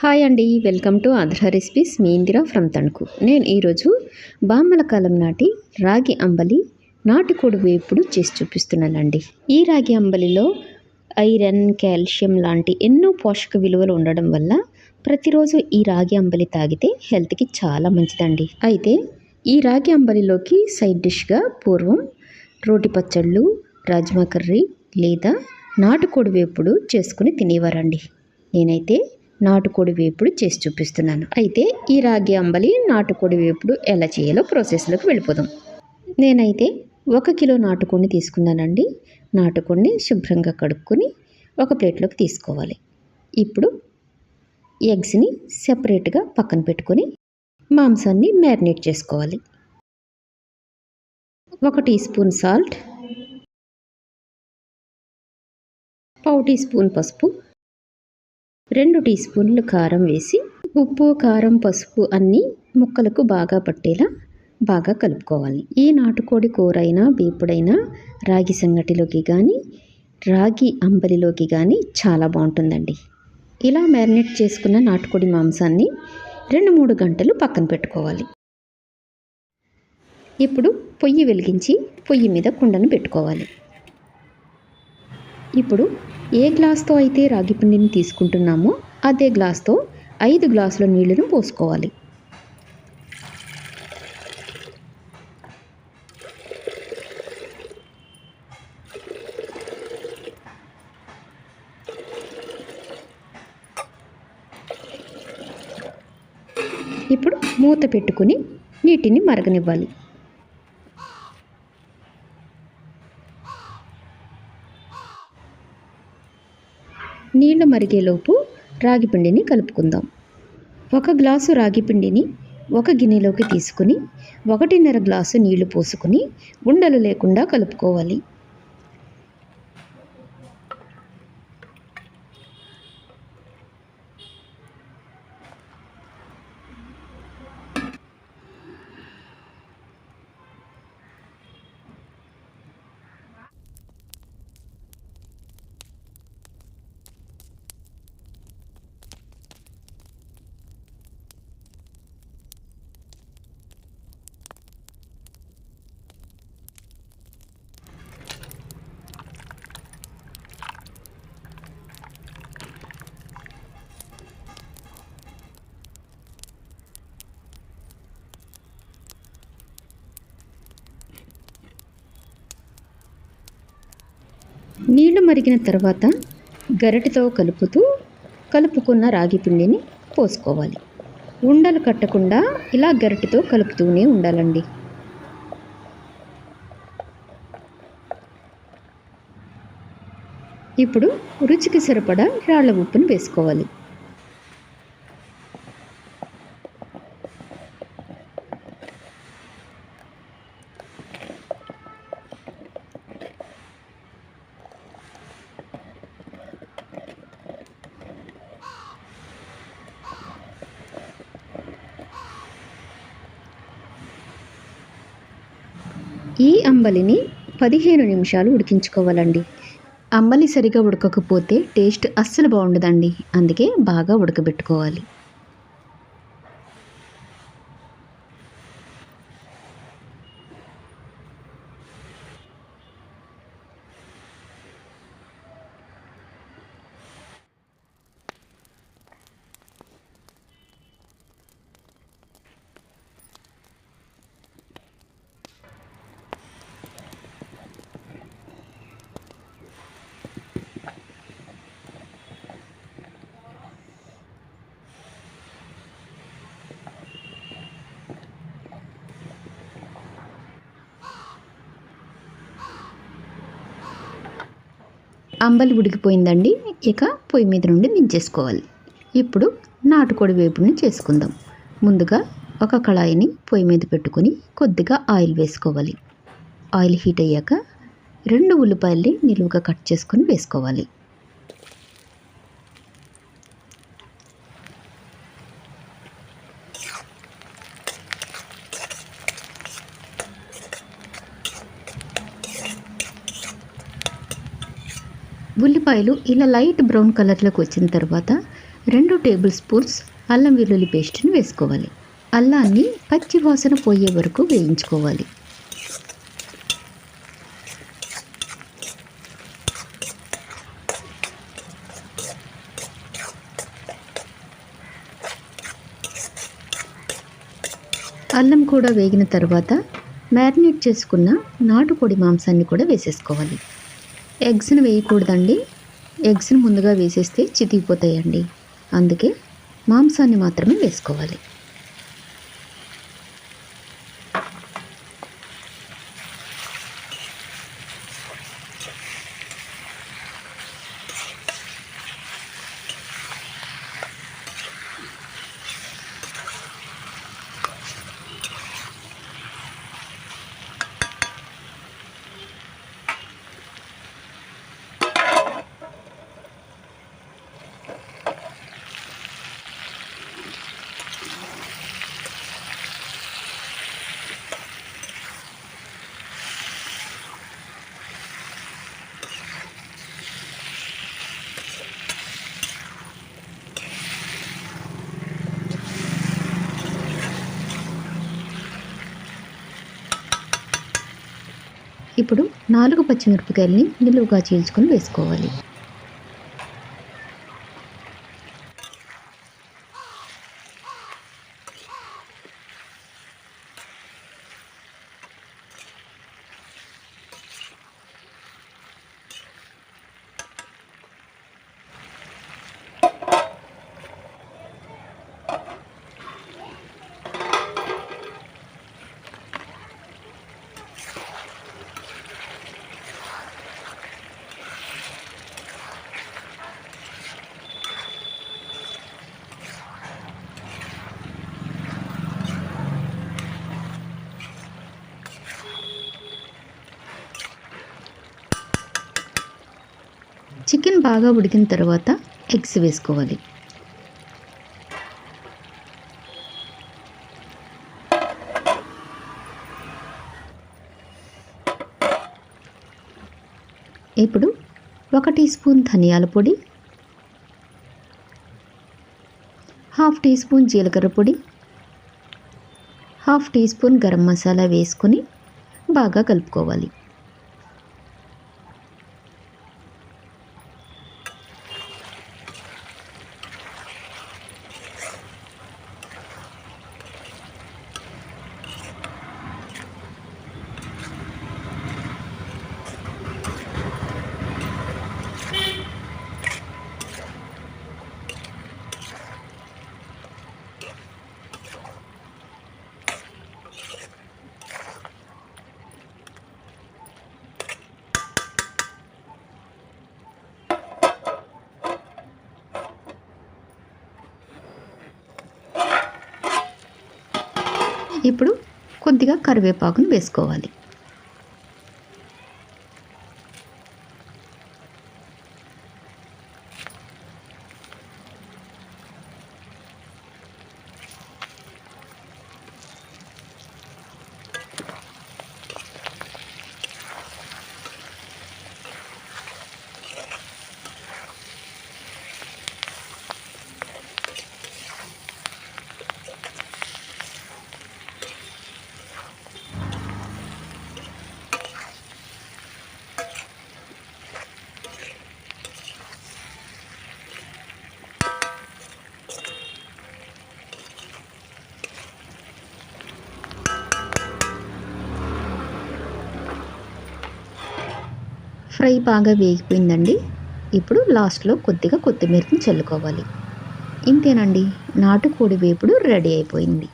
Hi అండి welcome to Andhra recipes. మీ Indira from Tanuku. నేను ఈరోజు బామ్మల కాలం నాటి రాగి అంబలి నాటుకోడి వేపుడు చేసి చూపిస్తున్నానండి. ఈ రాగి అంబలిలో ఐరన్ కాల్షియం లాంటి ఎన్నో పోషక విలువలు ఉండడం వల్ల ప్రతిరోజు ఈ రాగి అంబలి తాగితే హెల్త్కి చాలా మంచిదండి. అయితే ఈ రాగి అంబలిలోకి సైడ్ డిష్గా పూర్వం రోటి పచ్చళ్ళు రాజ్మా కర్రీ లేదా నాటుకోడి వేపుడు చేసుకుని తినేవారండి. నేనైతే నాటుకోడి వేపుడు చేసి చూపిస్తున్నాను. అయితే ఈ రాగి అంబలి నాటుకోడి వేపుడు ఎలా చేయాలో ప్రాసెస్లోకి వెళ్ళిపోదాం. నేనైతే ఒక కిలో నాటుకోడిని తీసుకున్నానండి. నాటుకోడిని శుభ్రంగా కడుక్కొని ఒక ప్లేట్లోకి తీసుకోవాలి. ఇప్పుడు ఎగ్స్ని సెపరేట్గా పక్కన పెట్టుకొని మాంసాన్ని మ్యారినేట్ చేసుకోవాలి. ఒక టీ స్పూన్ సాల్ట్ పావు టీ స్పూన్ పసుపు రెండు టీ స్పూన్లు కారం వేసి ఉప్పు కారం పసుపు అన్నీ ముక్కలకు బాగా పట్టేలా బాగా కలుపుకోవాలి. ఈ నాటుకోడి కూర అయినా వేపుడైనా రాగి సంగటిలోకి కానీ రాగి అంబలిలోకి కానీ చాలా బాగుంటుందండి. ఇలా మ్యారినేట్ చేసుకున్న నాటుకోడి మాంసాన్ని రెండు మూడు గంటలు పక్కన పెట్టుకోవాలి. ఇప్పుడు పొయ్యి వెలిగించి పొయ్యి మీద కుండను పెట్టుకోవాలి. ఇప్పుడు ఏ గ్లాస్తో అయితే రాగి పిండిని తీసుకుంటున్నామో అదే గ్లాస్తో ఐదు గ్లాసుల నీళ్ళను పోసుకోవాలి. ఇప్పుడు మూత పెట్టుకుని నీటిని మరగనివ్వాలి. నీళ్ళు మరిగేలోపు రాగిపిండిని కలుపుకుందాం. ఒక గ్లాసు రాగి పిండిని ఒక గిన్నెలోకి తీసుకుని ఒకటిన్నర గ్లాసు నీళ్ళు పోసుకుని ఉండలు లేకుండా కలుపుకోవాలి. నీళ్ళు మరిగిన తర్వాత గరిటెతో కలుపుతూ కలుపుకున్న రాగి పిండిని పోసుకోవాలి. ఉండలు కట్టకుండా ఇలా గరిటెతో కలుపుతూనే ఉండాలండి. ఇప్పుడు రుచికి సరిపడా రాళ్ళ ఉప్పును వేసుకోవాలి. ఈ అంబలిని పదిహేను నిమిషాలు ఉడికించుకోవాలండి. అంబలి సరిగా ఉడకకపోతే టేస్ట్ అస్సలు బాగుండదండి. అందుకే బాగా ఉడకబెట్టుకోవాలి. అంబలి ఉడికిపోయిందండి. ఇక పొయ్యి మీద నుండి దించేసుకోవాలి. ఇప్పుడు నాటుకోడి వేపుని చేసుకుందాం. ముందుగా ఒక కళాయిని పొయ్యి మీద పెట్టుకొని కొద్దిగా ఆయిల్ వేసుకోవాలి. ఆయిల్ హీట్ అయ్యాక రెండు ఉల్లిపాయల్ని నిలువుగా కట్ చేసుకొని వేసుకోవాలి. ఉల్లిపాయలు ఇలా లైట్ బ్రౌన్ కలర్లోకి వచ్చిన తర్వాత రెండు టేబుల్ స్పూన్స్ అల్లం వెల్లుల్లి పేస్ట్ని వేసుకోవాలి. అల్లాన్ని పచ్చి వాసన పోయే వరకు వేయించుకోవాలి. అల్లం కూడా వేగిన తర్వాత మ్యారినేట్ చేసుకున్న నాటుకోడి మాంసాన్ని కూడా వేసేసుకోవాలి. ఎగ్స్ని వేయకూడదండి. ఎగ్స్ని ముందుగా వేసేస్తే చితికిపోతాయండి. అందుకే మాంసాన్ని మాత్రమే వేసుకోవాలి. ఇప్పుడు నాలుగు పచ్చిమిరపకాయలని నిలువుగా చీల్చుకొని వేసుకోవాలి. చికెన్ బాగా ఉడికిన తర్వాత ఎగ్స్ వేసుకోవాలి. ఇప్పుడు ఒక టీ స్పూన్ ధనియాల పొడి హాఫ్ టీ స్పూన్ జీలకర్ర పొడి half teaspoon garam masala వేసుకొని బాగా కలుపుకోవాలి. ఇప్పుడు కొద్దిగా కరివేపాకును వేసుకోవాలి. ఫ్రై బాగా వేగిపోయిందండి. ఇప్పుడు లాస్ట్లో కొద్దిగా కొత్తిమీరని చల్లుకోవాలి. ఇంతేనండి నాటుకోడి వేపుడు రెడీ అయిపోయింది.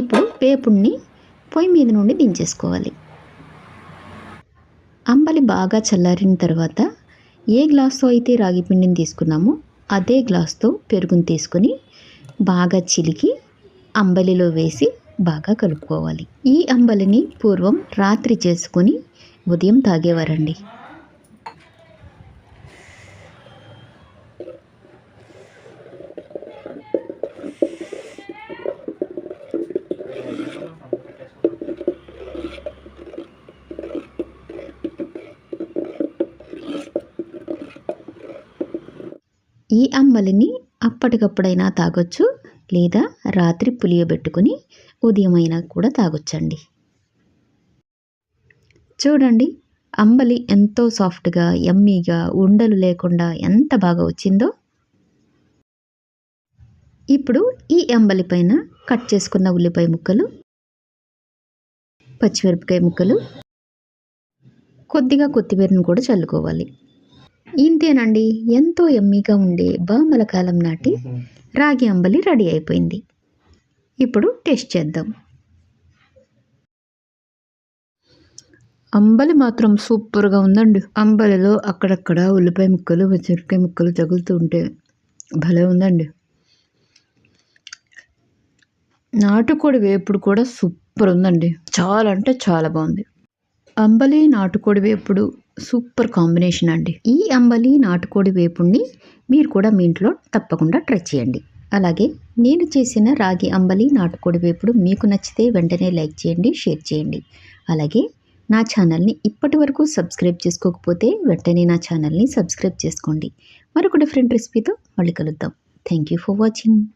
ఇప్పుడు వేపుడిని పొయ్యి మీద నుండి దించేసుకోవాలి. అంబలి బాగా చల్లారిన తర్వాత ఏ గ్లాస్తో అయితే రాగి పిండిని తీసుకున్నామో అదే గ్లాస్తో పెరుగుని తీసుకొని బాగా చిలికి అంబలిలో వేసి బాగా కలుపుకోవాలి. ఈ అంబలిని పూర్వం రాత్రి చేసుకొని ఉదయం తాగేవారండి. ఈ అంబలిని అప్పటికప్పుడైనా తాగొచ్చు లేదా రాత్రి పులియబెట్టుకొని ఉదయం అయినా కూడా తాగొచ్చండి. చూడండి అంబలి ఎంతో సాఫ్ట్గా ఎమ్మీగా ఉండలు లేకుండా ఎంత బాగా వచ్చిందో. ఇప్పుడు ఈ అంబలి పైన కట్ చేసుకున్న ఉల్లిపాయ ముక్కలు పచ్చిమిరపకాయ ముక్కలు కొద్దిగా కొత్తిమీరను కూడా చల్లుకోవాలి. ఇంతేనండి ఎంతో ఎమ్మీగా ఉండే బామల కాలం నాటి రాగి అంబలి రెడీ అయిపోయింది. ఇప్పుడు టేస్ట్ చేద్దాం. అంబలి మాత్రం సూపర్గా ఉందండి. అంబలిలో అక్కడక్కడ ఉల్లిపాయ ముక్కలు పచ్చిమిరపకాయ ముక్కలు తగులుతూ ఉంటే భలే ఉందండి. నాటుకోడి వేపుడు కూడా సూపర్ ఉందండి. చాలా అంటే చాలా బాగుంది. అంబలి నాటుకోడి వేపుడు సూపర్ కాంబినేషన్ అండి. ఈ అంబలి నాటుకోడి వేపుడిని మీరు కూడా మీ ఇంట్లో తప్పకుండా ట్రై చేయండి. అలాగే నేను చేసిన రాగి అంబలి నాటుకోడి వేపుడు మీకు నచ్చితే వెంటనే లైక్ చేయండి షేర్ చేయండి. అలాగే నా ఛానల్ని ఇప్పటి వరకు సబ్స్క్రైబ్ చేసుకోకపోతే వెంటనే నా ఛానల్ని సబ్స్క్రైబ్ చేసుకోండి. మరొక డిఫరెంట్ రెసిపీతో మళ్ళీ కలుద్దాం. Thank you for watching